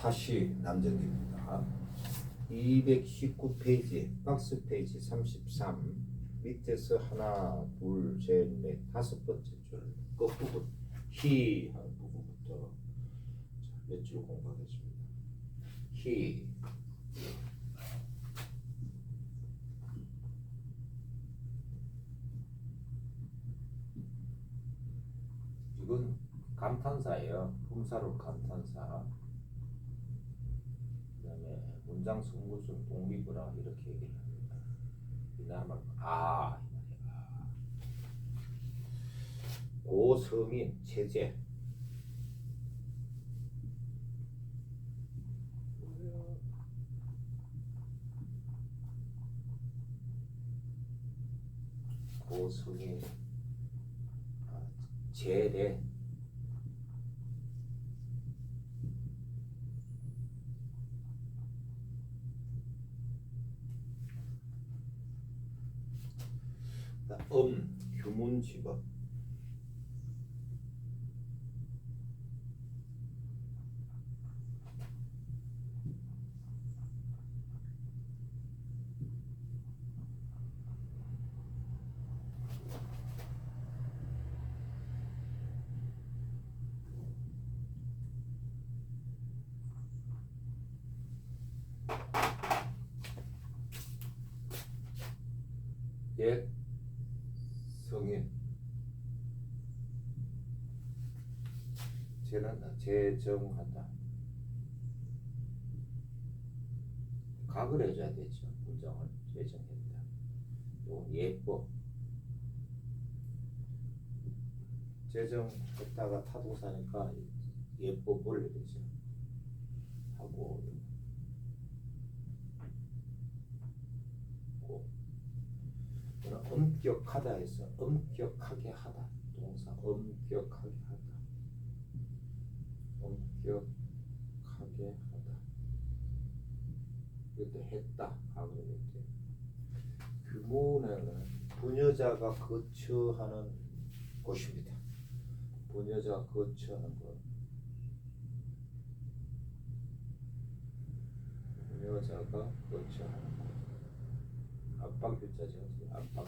다시 남정기입니다. 219페이지, 박스 페이지 33 밑에서 하나, 둘, 셋, 넷, 다섯 번째 줄 끝부분 히 하는 부분부터 몇줄 공부하겠습니다. 히 이건 감탄사예요. 품사로 감탄사. 문장 성무순 독립이라 이렇게 얘기를 합니다. 이나마 아. 고성인 체제. 고성인 아, 제례 음, 규문집업 옛 성인 제는 제정하다. 각을 해줘야 되죠. 문장을 제정했다. 요건 예법. 제정했다가 타동사니까 예법을 되죠. 하고 엄격하다 해서 엄격하게 하다. 동사 엄격하게 엄격하게 하다 이것도 했다 과거에 이제 규모는 부녀자가 거처하는 곳입니다 부녀자가 거처하는 곳 부녀자가 거처하는 곳 압박 글자죠. 압박.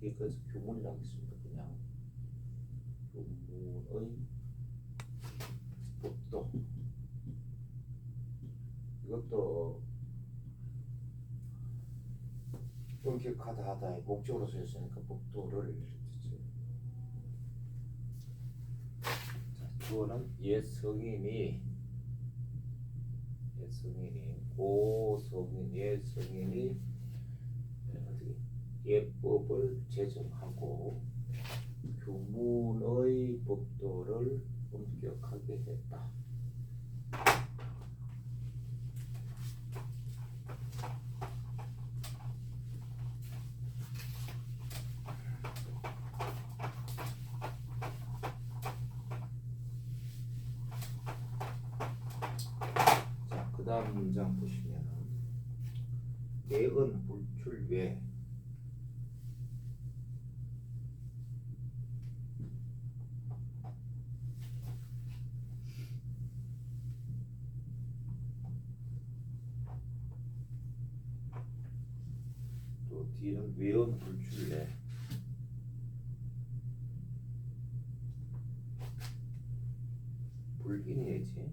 이게 그래서 교문이라고 했습니다. 그냥 교문의 법도 이것도 엄격하다 하다의 목적으로 쓰였으니까 뜻이죠. 자, 주어는 옛 성인이 옛 성인이 고성인 옛 성인이 예법을 제정하고 교문의 법도를 엄격하게 했다. 자, 그 다음 문장 보시면 내은 불출 외 또 뒤는 외은 불출외 불인이지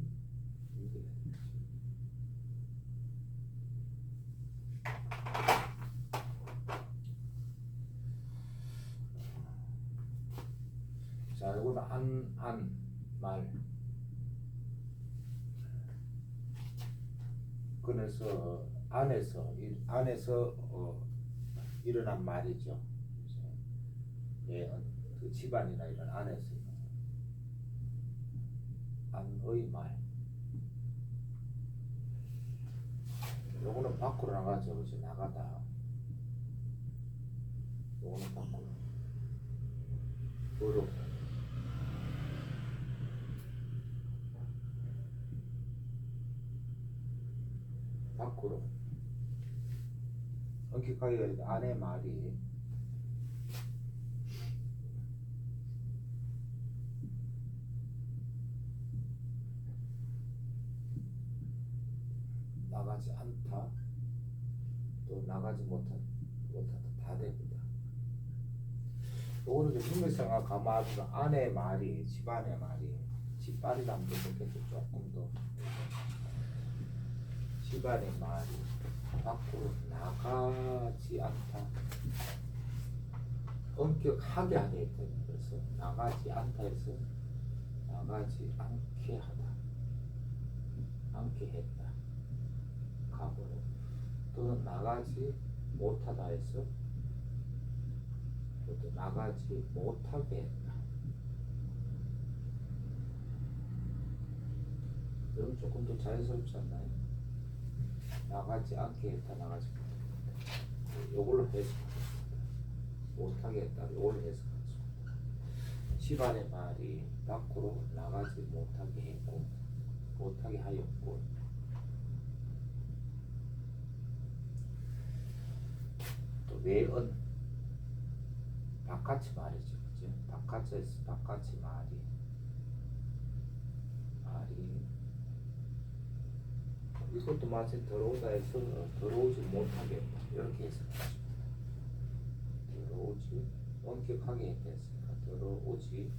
자, 이거는 안, 안, 말. 그래서 안에서, 이- 안에서 어, 일어난 말이죠. 예, 어, 그 집안이나 이런 안에서 안의 말. 요거는 밖으로 나가죠. 그죠? 나가다. 요거는 밖으로. 도로. 밖으로 이렇게까지 아내 말이 나가지 않다 또 나가지 못한 못하다 다 됩니다. 오늘 신물상과 가마도 아내 말이 집안의 말이 집발이라면 좋겠죠 조금 더 집안의 말이 밖으로 나가지 않다. 엄격하게 하게 했거든요. 그래서 나가지 않다 해서 나가지 않게 하다. 않게 했다. 과거로 또는 나가지 못하다 해서 또 나가지 못하게 했다. 그럼 조금 더 자연스럽지 않나요? 나가지 않게 했다, 나가지. 요걸로 해석하겠습니다. 못하게 했다, 요걸로 해석하겠습니다. 집안의 말이 밖으로 나가지 못하게 했고, 못하게 하였고, 또 외언, 바깥이 말이죠? 바깥에서 바깥이 말이, 말이 이것도 마치 들어오다 해서 들어오지 못하게. 이렇게 해석하십니다. 들어오지 엄격하게 했으니까 들어오지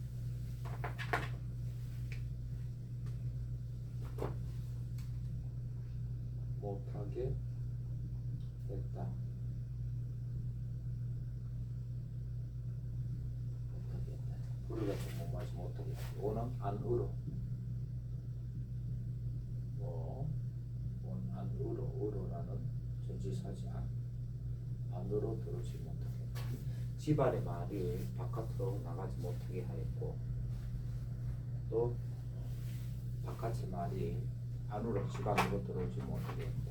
못하게 했다. 못하게 했다. 우리가 좀 마치 못하게 했다. 오는 안으로 뭐 원 안으로 으로라는 전지사지 안 안으로 들어오지 못하게. 집안의 말이 바깥으로 나가지 못하게 하였고 또 바깥의 말이 안으로 집 안으로 들어오지 못하게 했다.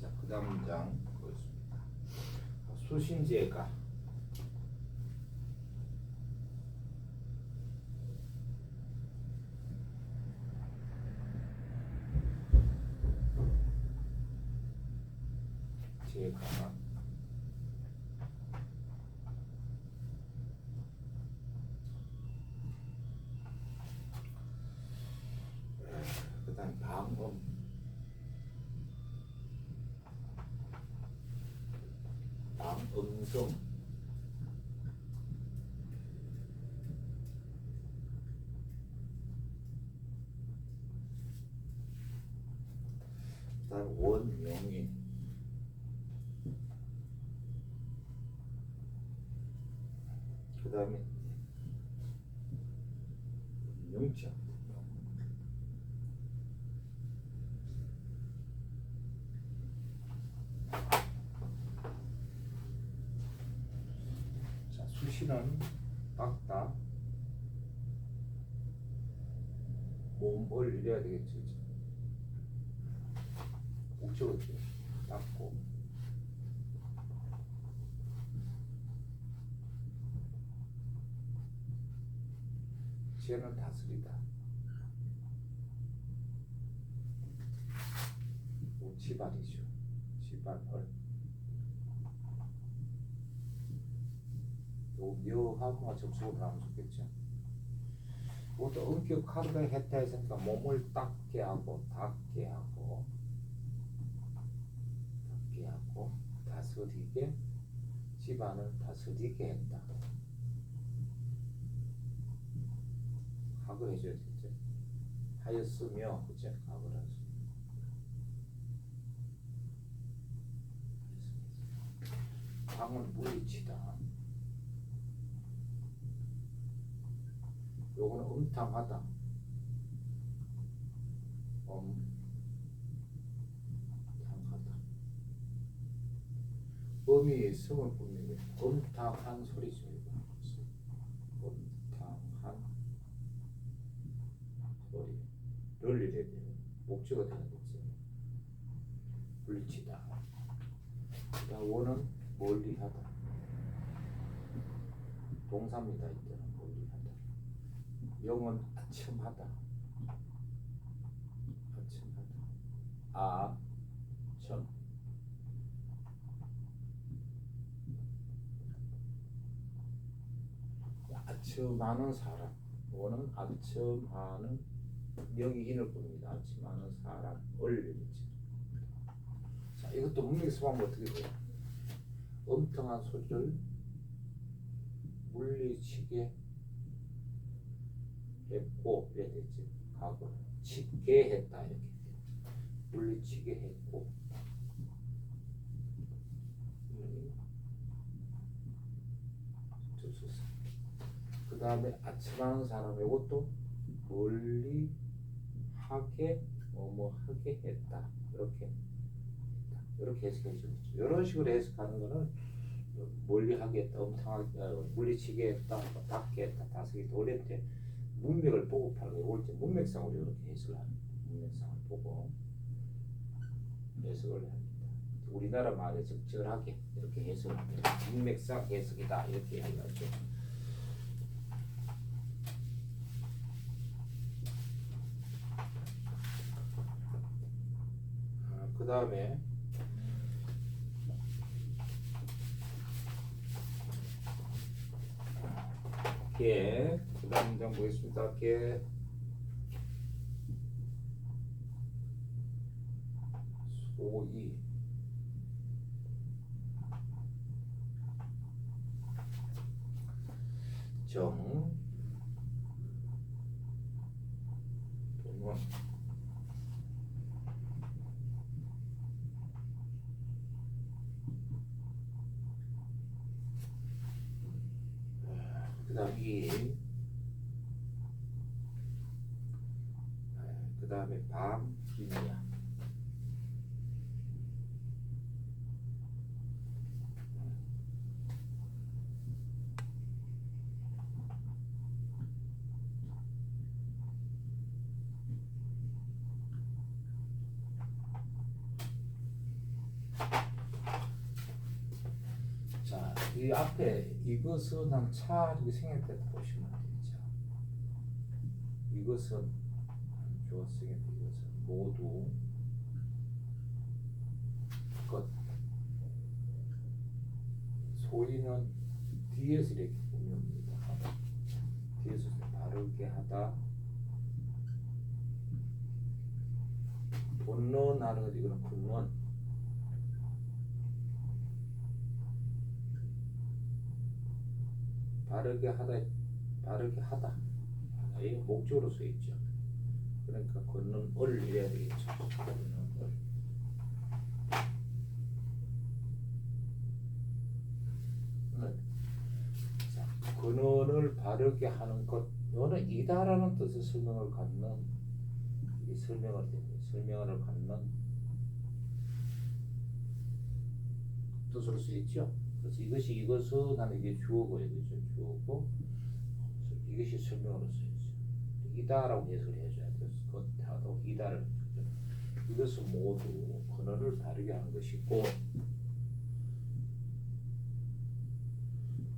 자, 그 다음 문장 보겠습니다. 수신제가 제가 그 다음 방음 방음성 그다음 원명이 그 다음에 명자 자 수시는 닦다 이래야 되겠죠 그죠? 목적어죠 닦고. 지혜는 다스리다. 뭐 집안이죠. 집안을 요 묘함과 접속으로 나오면 좋겠죠 그것도 엄격하게 했다 했으니까 몸을 닦게 하고 닦게 하고 닦게 하고 다스리게 집안을 다스리게 했다. 과거 해줘야 되죠? 하였으며 그죠? 과거를 할수 방은 물리치다 요거는 음탕하다. 음탕하다. 음이 성을 꾸미면 음탕한 소리죠 음탕한 소리를 돼요 목적어 되는 거지. 물리치다. 원은 멀리하다. 동사입니다 영은 아침하다. 아침하다. 아, 점. 아침하는 사람. 오는 아침하는 명의인을 봅니다. 아침하는 사람을 자, 이것도 문맥수하면 어떻게 돼요? 엄청한 소리를 물리치게 했고 이래 됐지. 과거 치게 했다 이렇게 물리치게 했고 그 다음에 아침하는 사람 이것도 멀리 하게 뭐뭐 하게 했다 이렇게 이렇게 해석해 주죠. 이런 식으로 해석하는 거는 멀리 하게 했다, 엄청하게 어, 물리치게 했다, 뭐 닿게 했다, 다스게 했다. 원래 문맥을 보고 파는 거예요. 문맥상으로 이렇게 해석을 합니다. 문맥상을 보고 해석을 합니다. 우리나라 말에 적절하게 이렇게 해석을 합니다. 문맥상 해석이다 이렇게 해야죠. 그 다음에 개, 그 다음 문장 보겠습니다. 개, 소이, 정, 동원, 그 다음 이, 김이야. 자, 이 앞에 이것은 한차 이렇게 생략됐다 보시면 되죠. 이것은 주어 쓰겠다. 모두 것 소리는 뒤에서 이렇게 꾸뭅니다. 뒤에서 바르게 하다. 본론하는 것 이거는 근원. 바르게 하다 바르게 하다 이 목적으로 써 있죠. 그러니까 걷는 얼 이래야 되겠죠. 걷는 얼. 근원을 바르게 하는 것, 이거는 이다라는 뜻의 설명을 갖는 이 설명을 설명을 갖는 뜻으로 쓰였죠. 그래서 이것이 이것은 하는 이게 주어고 이것이 주어고 이것이 설명으로 쓰였죠. 이다라고 해석을 해줘야 돼요. 겉하고 이다를. 이것은 모두 근원을 바르게 하는 것이고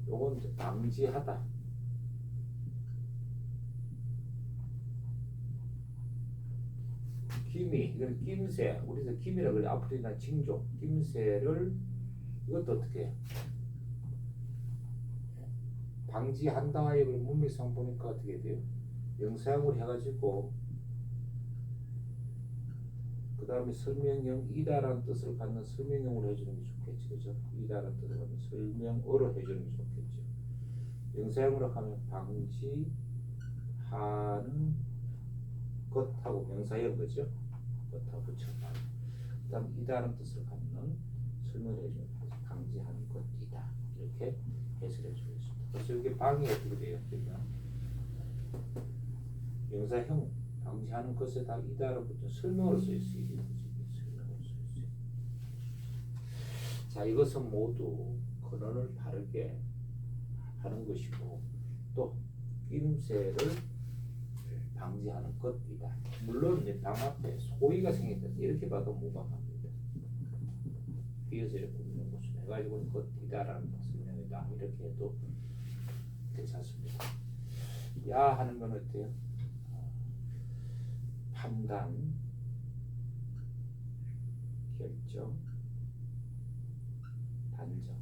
요건 방지하다. 김이 이건 김새 우리서 김이라 그래 아프리카 징조 김새를 이것도 어떻게 해요? 방지한다 이걸 문맥상 보니까 어떻게 돼요? 영상으로 해가지고 그 다음에 설명형 이다라는 뜻을 갖는 설명형으로 해주는 게 좋겠지 그죠? 이다라는 뜻을 갖는 설명어로 해주는 게 좋겠죠 영상으로 하면 방지하는 것하고 명사형 그죠? 것하고 붙여봐 그 다음 이다라는 뜻을 갖는 설명을 해주는 거 방지하는 것이다 이렇게 해석해 주겠습니다 그래서 이게 방이 어떻게 돼요? 그러면 명사형 방지하는 것에 다 이다로 붙여 설명으로 거지 설명으로 있는 자 이것은 모두 근원을 바르게 하는 것이고 또 끼임새를 방지하는 것이다. 물론 이제 방 앞에 소위가 생겼다. 이렇게 봐도 무방합니다. 이렇게 있는 것을 해가지고 것이다라는 설명이다. 이렇게 해도 괜찮습니다. 야 하는 건 어때요? 판단, 결정, 단정,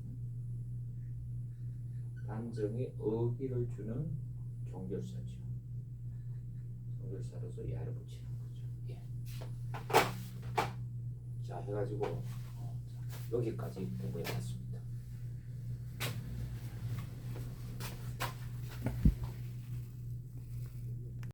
감정에 어기를 주는 종결사죠. 종결사로서 야를 붙이는 거죠. 예. 자 해가지고 어, 자, 여기까지 공부해봤습니다.